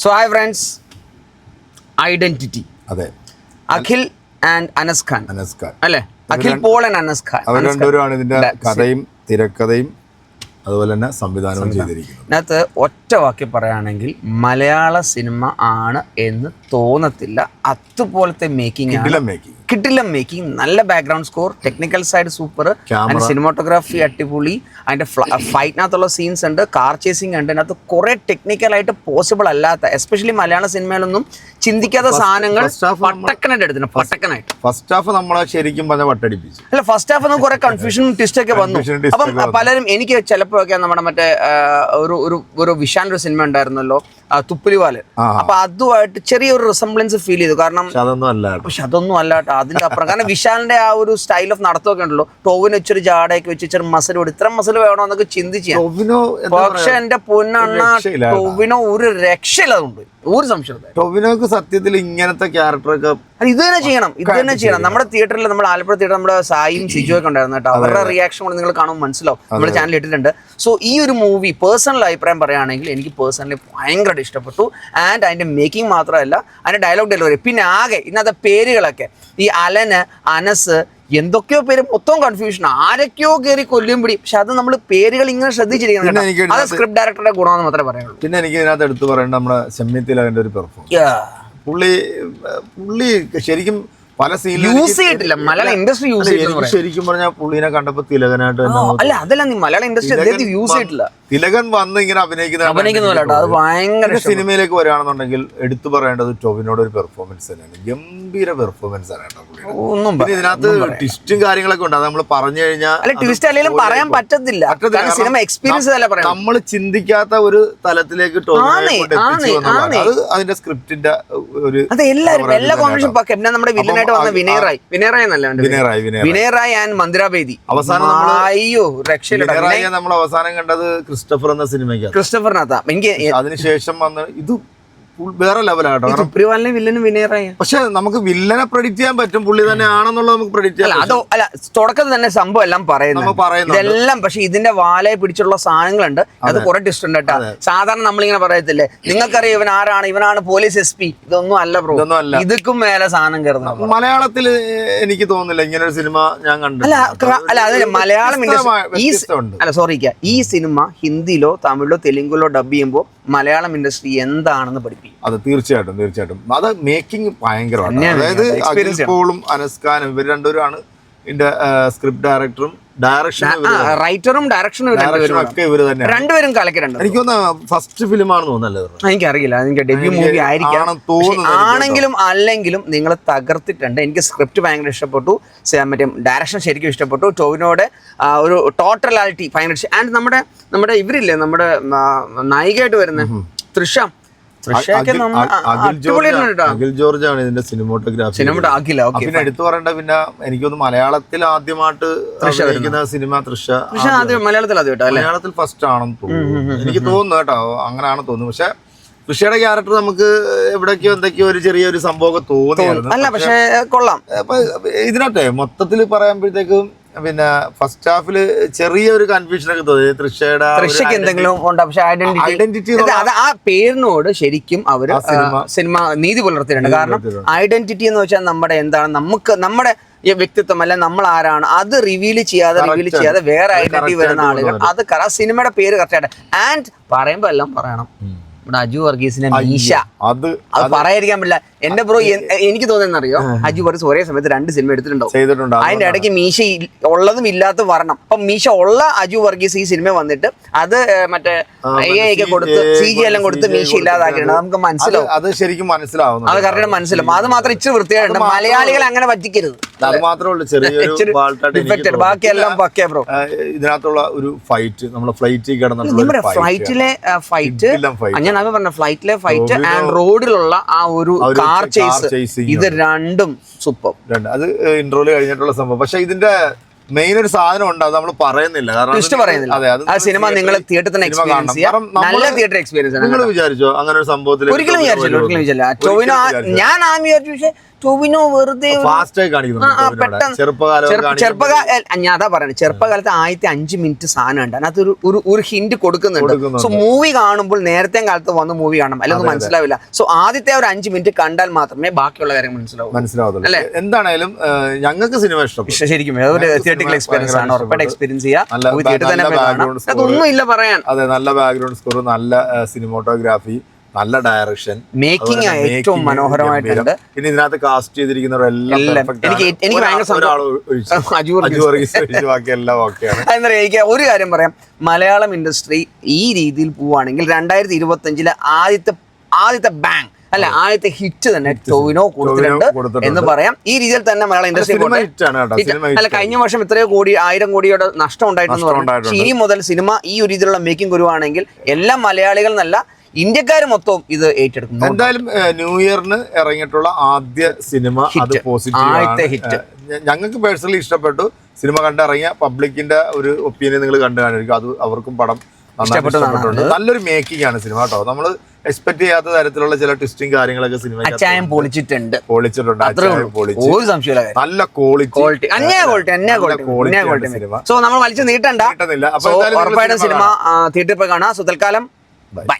So hi friends identity അതെ. Akhil and Anas Khan Anas Khan അല്ലേ? Akhil Paul and Anas Khan അവർ രണ്ടുപേരുമാണ് ഇതിന്റെ കഥയും തിരക്കഥയും അതുപോലെ തന്നെ സംവിധാനവും ചെയ്തിരിക്കുന്നത്. ഇതിനകത്ത് ഒറ്റ വാക്കി പറയുകയാണെങ്കിൽ മലയാള സിനിമ ആണ് എന്ന് തോന്നത്തില്ല. അതുപോലത്തെ മേക്കിംഗ് കിട്ടില്ല മേക്കിംഗ് നല്ല background score technical side super. അതിന്റെ സിനിമാട്ടോഗ്രാഫി അടിപൊളി. അതിന്റെ ഫൈറ്റിനകത്തുള്ള സീൻസ് ഉണ്ട്. കാർ ചേസിങ് ഉണ്ട്. അതിനകത്ത് കുറെ ടെക്നിക്കലായിട്ട് പോസിബിൾ അല്ലാത്ത എസ്പെഷ്യലി മലയാള സിനിമയിലൊന്നും ചിന്തിക്കാത്ത സാധനങ്ങൾ പട്ടക്കനായിട്ട് എടുത്തിട്ടുണ്ട്. പട്ടക്കനായിട്ട്. ഫസ്റ്റ് ഹാഫ് നമ്മളെ ശരിക്കും പറഞ്ഞ വട്ടടിപ്പിച്ചു. അല്ല ഫസ്റ്റ് ഹാഫ് കുറെ കൺഫ്യൂഷനും ട്വിസ്റ്റ് ഒക്കെ വന്നു. അപ്പം പലരും എനിക്ക് ചിലപ്പോഴൊക്കെ നമ്മുടെ മറ്റേ ഒരു ഒരു വിഷാൻ ഒരു സിനിമ ഉണ്ടായിരുന്നല്ലോ. തുപ്പലിവാൽ. അപ്പൊ അതുമായിട്ട് ചെറിയൊരു റിസംബ്ലൻസ് ഫീൽ ചെയ്തു കാരണം അതൊന്നും അല്ല. പക്ഷെ അതൊന്നും അല്ല കേട്ടോ അതിന്റെ അപ്പുറം കാരണം വിശാലിന്റെ ആ ഒരു സ്റ്റൈൽ ഓഫ് നടത്തമൊക്കെ ഉണ്ടല്ലോ ടോവിന് വെച്ചൊരു ജാടയൊക്കെ വെച്ച് ഇച്ചിരി മസിൽ കൊടുത്ത് ഇത്ര മസിൽ വേണോ എന്നൊക്കെ ചിന്തിച്ചു. പക്ഷെ എന്റെ പൊന്നണ്ണ ഒരു രക്ഷയില്ല കേട്ടോ. ഒരു സംശയമില്ല ടൊവിനോക്ക് സത്യത്തിൽ ഇങ്ങനത്തെ ക്യാരക്ടറൊക്കെ ഇത് തന്നെ ചെയ്യണം ഇത് തന്നെ ചെയ്യണം. നമ്മുടെ തിയേറ്ററിൽ നമ്മൾ ആലപ്പുഴ തിയേറ്റർ നമ്മുടെ സായിയും ഷിജു ഒക്കെ ഉണ്ടായിരുന്നു കേട്ടോ. അവരുടെ റിയാക്ഷൻ കൊണ്ട് നിങ്ങൾ കാണുമ്പോൾ മനസ്സിലാവും. നമ്മുടെ ചാനൽ ഇട്ടിട്ടുണ്ട്. സോ ഈ ഒരു മൂവി പേഴ്സണൽ അഭിപ്രായം പറയുകയാണെങ്കിൽ എനിക്ക് പേഴ്സണലി ഭയങ്കരമായിട്ട് ഇഷ്ടപ്പെട്ടു. ആൻഡ് അതിന്റെ മേക്കിംഗ് മാത്രമല്ല അതിന്റെ ഡയലോഗ് ഡെലിവറി പിന്നെ ആകെ ഇന്നത്തെ പേരുകളൊക്കെ. ഈ അലന് അനസ് എന്തൊക്കെയോ പേര് മൊത്തം കൺഫ്യൂഷൻ ആരൊക്കെയോ കയറി കൊല്ലും പിടി. പക്ഷെ അത് നമ്മൾ പേരുകൾ ഇങ്ങനെ കേട്ടോ. അത് സ്ക്രിപ്റ്റ് ഡയറക്ടറുടെ ഗുണമെന്ന് മാത്രമേ പറയുള്ളൂ. പിന്നെ എനിക്ക് ഇതിനകത്ത് എടുത്തു പറയേണ്ട നമ്മുടെ സെമ്മി തിലകന്റെ ഒരു പെർഫോം. പുള്ളി പുള്ളി ശരിക്കും പല യൂസ് ചെയ്തിട്ടില്ല. മലയാളം ഇൻഡസ്ട്രി യൂസ് ചെയ്തിട്ടില്ല ശരിക്കും പറഞ്ഞാൽ പുള്ളിനെ കണ്ടപ്പോ തിലകനായിട്ട് അല്ല അതല്ല നീ മലയാളം ഇൻഡസ്ട്രി യൂസ് ചെയ്തിട്ടില്ല. തിലകൻ വന്ന് ഇങ്ങനെ അഭിനയിക്കുന്ന അഭിനയിക്കുന്ന അത് ഭയങ്കര സിനിമയിലേക്ക് വരികയാണെന്നുണ്ടെങ്കിൽ എടുത്തു പറയേണ്ടത് ടോവിനോട് ഒരു പെർഫോമൻസ് തന്നെയാണ്. ഗംഭീര പെർഫോമൻസ് ആണ് കേട്ടോ. ഒന്നും പിന്നെ ഇതിനകത്ത് ട്വിസ്റ്റും കാര്യങ്ങളൊക്കെ ഉണ്ട്. അത് നമ്മൾ പറഞ്ഞു കഴിഞ്ഞാൽ അല്ല ട്വിസ്റ്റ് അല്ലെങ്കിലും പറയാൻ പറ്റത്തില്ല. സിനിമ എക്സ്പീരിയൻസ് അല്ല പറയാം നമ്മൾ ചിന്തിക്കാത്ത ഒരു തലത്തിലേക്ക് അത് അതിന്റെ സ്ക്രിപ്റ്റിന്റെ ഒരു അത് എല്ലാവരും എല്ലാ കോമ്പിനേഷൻ പക്ക പിന്നെ നമ്മുടെ വില്ലനായിട്ട് വന്ന വിനയറായി. വിനയറായി വിനയറായി വിനയറായി. വിനയ് റായ് ആൻഡ് മന്ദിരാബേദി. അവസാനം അയ്യോ രക്ഷയില്ല നമ്മൾ അവസാനം കണ്ടത് ക്രിസ്റ്റഫർ എന്ന സിനിമയ്ക്ക്. ക്രിസ്റ്റഫറിനകത്താ. എനിക്ക് അതിനുശേഷം വന്ന് ഇത് വേറെ ലെവലാട്ടോ. കാരണം സുപ്രിവാലിനെ വില്ലനും വിനയ് റായ് പക്ഷെ നമുക്ക് വില്ലനെ പ്രഡിക്റ്റ് ചെയ്യാൻ പറ്റും. പുള്ളി തന്നെ ആണെന്നുള്ളത് നമുക്ക് പ്രഡിക്റ്റ് ചെയ്യാൻ അതോ അല്ല തുടക്കത്തിൽ തന്നെ സംഭവം എല്ലാം പറയുന്നു ഇതെല്ലാം പക്ഷെ ഇതിന്റെ വാലയെ പിടിച്ചുള്ള സാധനങ്ങളുണ്ട്. അത് കുറെ ടിസ്റ്റ് ഉണ്ട് കേട്ടോ. സാധാരണ നമ്മളിങ്ങനെ പറയത്തില്ലേ നിങ്ങൾക്കറിയാം ഇവൻ ആരാണ്? ഇവനാണ് പോലീസ് എസ് പി ഇതൊന്നും അല്ല ബ്രോ ഇതുക്കും മേലെ സാധനം കയറുന്നത്. മലയാളത്തിൽ എനിക്ക് തോന്നുന്നില്ല ഇങ്ങനെ ഒരു സിനിമ ഞാൻ കണ്ടു അല്ല അല്ല അത് മലയാളം ഈ അല്ല സോറി ഈ സിനിമ ഹിന്ദിയിലോ തമിഴിലോ തെലുങ്കിലോ ഡബ് ചെയ്യുമ്പോൾ മലയാളം ഇൻഡസ്ട്രി എന്താണെന്ന് പഠിപ്പിക്കും. അത് തീർച്ചയായിട്ടും തീർച്ചയായിട്ടും. അത് മേക്കിംഗ് ഭയങ്കരമാണ്. അതായത് അത് അഖിൽ പോളും അനസ്കാനും ഇവർ രണ്ടുപേരാണ് ഇതിന്റെ സ്ക്രിപ്റ്റ് ഡയറക്ടറും ഡയറക്ഷനും റൈറ്ററും ഡയറക്ഷനും ഒക്കെ ഇവർ തന്നെ രണ്ടുപേരും കലക്കിട്ടുണ്ട് എനിക്ക് ഫസ്റ്റ് ഫിലിമാണെന്ന് തോന്നുന്നല്ലേ? എനിക്കറിയില്ല. അതിന്റെ ഡെബ്യൂ മൂവി ആയിരിക്കും. ആണെങ്കിലും അല്ലെങ്കിലും നിങ്ങൾ തകർത്തിട്ടുണ്ട്. എനിക്ക് സ്ക്രിപ്റ്റ് ഭയങ്കര ഇഷ്ടപ്പെട്ടു. മറ്റേ ഡയറക്ഷൻ ശരിക്കും ഇഷ്ടപ്പെട്ടു. ടോവിനോടെ ഒരു ടോട്ടലാലിറ്റി ഭയങ്കര ആൻഡ് നമ്മുടെ നമ്മുടെ ഇവരില്ലേ നമ്മുടെ നായികയായിട്ട് വരുന്ന തൃഷ. തൃഷയൊക്കെ അഖിൽ- ജോർജ് ആണ്. ഇതിന്റെ സിനിമോട്ടോഗ്രാഫി പിന്നെ എടുത്തു പറയേണ്ട പിന്നെ എനിക്കൊന്ന് മലയാളത്തിൽ ആദ്യമായിട്ട് അഭിനയിക്കുന്ന സിനിമ തൃഷ മലയാളത്തിൽ മലയാളത്തിൽ ഫസ്റ്റ് ആണെന്ന് തോന്നുന്നു. എനിക്ക് തോന്നുന്നു കേട്ടോ അങ്ങനെയാണ് തോന്നുന്നു. പക്ഷെ കൃഷിയുടെ ക്യാരക്ടർ നമുക്ക് എവിടേക്കോ എന്തൊക്കെയോ ഒരു ചെറിയൊരു സംഭവം തോന്നിയായിരുന്നു. അല്ല പക്ഷേ കൊള്ളാം. ഇതിനകത്തെ മൊത്തത്തിൽ പറയുമ്പോഴത്തേക്കും പിന്നെ ഫസ്റ്റ് ഹാഫിൽ ചെറിയൊരു കൺഫ്യൂഷൻ ഒക്കെ തോന്നി. തൃശ്ശയുടെ തൃഷയ്ക്ക് എന്തെങ്കിലും ഉണ്ട്? പക്ഷെ ഐഡന്റിറ്റി ഐഡന്റിറ്റി അത് ആ പേരിനോട് ശരിക്കും അവർ സിനിമ നീതി പുലർത്തിയിട്ടുണ്ട്. കാരണം ഐഡന്റിറ്റി എന്ന് വെച്ചാൽ നമ്മുടെ എന്താണ്? നമുക്ക് നമ്മുടെ വ്യക്തിത്വം അല്ല നമ്മൾ ആരാണ്? അത് റിവീൽ ചെയ്യാതെ റിവീൽ ചെയ്യാതെ വേറെ ഐഡന്റിറ്റി വരുന്ന ആളുകൾ. അത് സിനിമയുടെ പേര് കറക്റ്റ് ആയിട്ട്. ആൻഡ് പറയുമ്പോ എല്ലാം പറയണം. നമ്മുടെ അജു വർഗീസിന്റെ മീശ. അത് അത് പറയാതിരിക്കാൻ പറ്റില്ല. എന്റെ ബ്രോ എനിക്ക് തോന്നുന്നറിയോ അജു വർഗീസ് ഒരേ സമയത്ത് രണ്ട് സിനിമ എടുത്തിട്ടുണ്ടാവും. ചെയ്തിട്ടുണ്ട് അതിന്റെ ഇടയ്ക്ക് മീശ ഉള്ളതും ഇല്ലാത്തതും വരണം. അപ്പൊ മീശ ഉള്ള അജു വർഗീസ് ഈ സിനിമ വന്നിട്ട് അത് മറ്റേ എ കൊടുത്ത് സി ജി എല്ലാം കൊടുത്ത് മീശ ഇല്ലാതാക്കിയിട്ടുണ്ട്. നമുക്ക് മനസ്സിലാവും. അത് ശരിക്കും മനസ്സിലാവും അത് കറക്റ്റ് മനസ്സിലാവും. അത് മാത്രം ഇച്ചിരി വൃത്തിയായിട്ടുണ്ട്. മലയാളികൾ അങ്ങനെ വഞ്ചിക്കരുത്. അത് മാത്രമേ ഉള്ളൂ ചെറിയൊരു ബാക്കിയെല്ലാം പക്കേ ബ്രോ ഇതിനകത്തുള്ള ഒരു ഫൈറ്റ് ഫ്ലൈറ്റിൽ കിടന്നിട്ടുള്ള നമ്മുടെ ഒരു ഫ്ലൈറ്റിലെ ഫൈറ്റ് ഞാൻ അത് പറഞ്ഞ ഫ്ലൈറ്റിലെ ഫൈറ്റ് ആൻഡ് റോഡിലുള്ള ആ ഒരു കാർ ചേസ് ഇത് രണ്ടും സൂപ്പർ രണ്ട് അത് ഇൻട്രോൽ കഴിഞ്ഞിട്ടുള്ള സംഭവം. പക്ഷെ ഇതിന്റെ മെയിൻ ഒരു സാധനം ഉണ്ട് അത് നമ്മൾ പറയുന്നില്ല. കാരണം പറയുന്നില്ല. അതെ ആ സിനിമ നിങ്ങൾ തിയേറ്ററിൽ തന്നെ എക്സ്പീരിയൻസ്. ചെയ്യാം. നല്ല തിയേറ്റർ എക്സ്പീരിയൻസ് നിങ്ങൾ വിചാരിച്ചോ അങ്ങനെ ഒരു സംഭവത്തിൽ ഒരിക്കലും വിചാരിച്ചില്ല ഒരിക്കലും വിചാരിച്ചില്ല. ഞാൻ ആ വിചാരിച്ചു പക്ഷേ ടോവിനോ വെറുതെ ഫാസ്റ്റ് ആയി കാണിക്കുന്നു ചെറുപ്പകാലം ഞാൻ അതാ പറയുന്നത് ചെറുപ്പകാലത്ത് ആദ്യത്തെ അഞ്ച് മിനിറ്റ് സാധനം ഉണ്ട്. അതിനകത്ത് ഒരു ഒരു ഒരു ഹിന്റ് കൊടുക്കുന്നുണ്ട്. സോ മൂവി കാണുമ്പോൾ നേരത്തെ കാലത്ത് വന്ന് മൂവി കാണണം. അല്ലെങ്കിൽ മനസ്സിലാവില്ല. സോ ആദ്യത്തെ ഒരു അഞ്ച് മിനിറ്റ് കണ്ടാൽ മാത്രമേ ബാക്കിയുള്ള കാര്യം മനസ്സിലാവൂ. അല്ലെ? എന്താണേലും ഞങ്ങൾക്ക് സിനിമ ഇഷ്ടം. ശരിക്കും. തിയേറ്ററിക്കൽ എക്സ്പീരിയൻസ് ആണ്. ഉറപ്പായിട്ട് എക്സ്പീരിയൻസ് ചെയ്യാം. അതൊന്നും ഇല്ല പറയാൻ. അതെ നല്ല ബാക്ക്ഗ്രൗണ്ട് സ്കോർ നല്ല സിനിമോട്ടോഗ്രാഫി നല്ല ഡയറക്ഷൻ മേക്കിംഗ് ഏറ്റവും മനോഹരമായിട്ടുണ്ട് പിന്നെ ഇതിനകത്ത് കാസ്റ്റ് ചെയ്തിരിക്കുന്നവരെല്ലാം എല്ലാം. എനിക്ക് ഒരു കാര്യം പറയാം. മലയാളം ഇൻഡസ്ട്രി ഈ രീതിയിൽ പോവുകയാണെങ്കിൽ രണ്ടായിരത്തി ഇരുപത്തി അഞ്ചിലെ ആദ്യത്തെ ആദ്യത്തെ ബാങ്ക് അല്ല ആദ്യത്തെ ഹിറ്റ് തന്നെ ടോവിനോ കൊടുത്തിട്ടുണ്ട്. എന്ന് പറയാം. ഈ രീതിയിൽ തന്നെ മലയാള ഇൻഡസ്ട്രി അല്ല കഴിഞ്ഞ വർഷം ഇത്രയോ കോടി ആയിരം കോടിയുടെ നഷ്ടം ഉണ്ടായിട്ടുണ്ട്. ഇനി മുതൽ സിനിമ ഈ ഒരു രീതിയിലുള്ള മേക്കിംഗ് വരുവാണെങ്കിൽ എല്ലാ മലയാളികൾ എന്നല്ല ഇന്ത്യക്കാർ മൊത്തം ഇത് ഏറ്റെടുക്കും എന്തായാലും ന്യൂ ഇയറിന് ഇറങ്ങിയിട്ടുള്ള ആദ്യ സിനിമ അത് പോസിറ്റീവ് hit. ഞങ്ങൾക്ക് പേഴ്സണലി ഇഷ്ടപ്പെട്ടു. സിനിമ കണ്ടിറങ്ങിയ പബ്ലിക്കിന്റെ ഒരു ഒപ്പീനിയൻ നിങ്ങൾ കണ്ടു കാണിരിക്കും അത് അവർക്കും പടം ഇഷ്ടപ്പെട്ടുണ്ട് നല്ലൊരു മേക്കിംഗ് ആണ് സിനിമ കേട്ടോ. നമ്മൾ എക്സ്പെക്ട് ചെയ്യാത്ത തരത്തിലുള്ള ചില ട്വിസ്റ്റും കാര്യങ്ങളൊക്കെ സിനിമ അച്ചായം പൊളിച്ചിട്ടുണ്ട്. പൊളിച്ചിട്ടുണ്ട്. ഒരു സംശയമില്ല നല്ല ക്വാളിറ്റി ക്വാളിറ്റി സിനിമ. സോ നമ്മൾ വലിച്ചു നീട്ടണ്ട. അപ്പൊ സിനിമ സിനിമ തിയേറ്ററിൽ പോയി കാണാം. സോ തൽക്കാലം ബൈ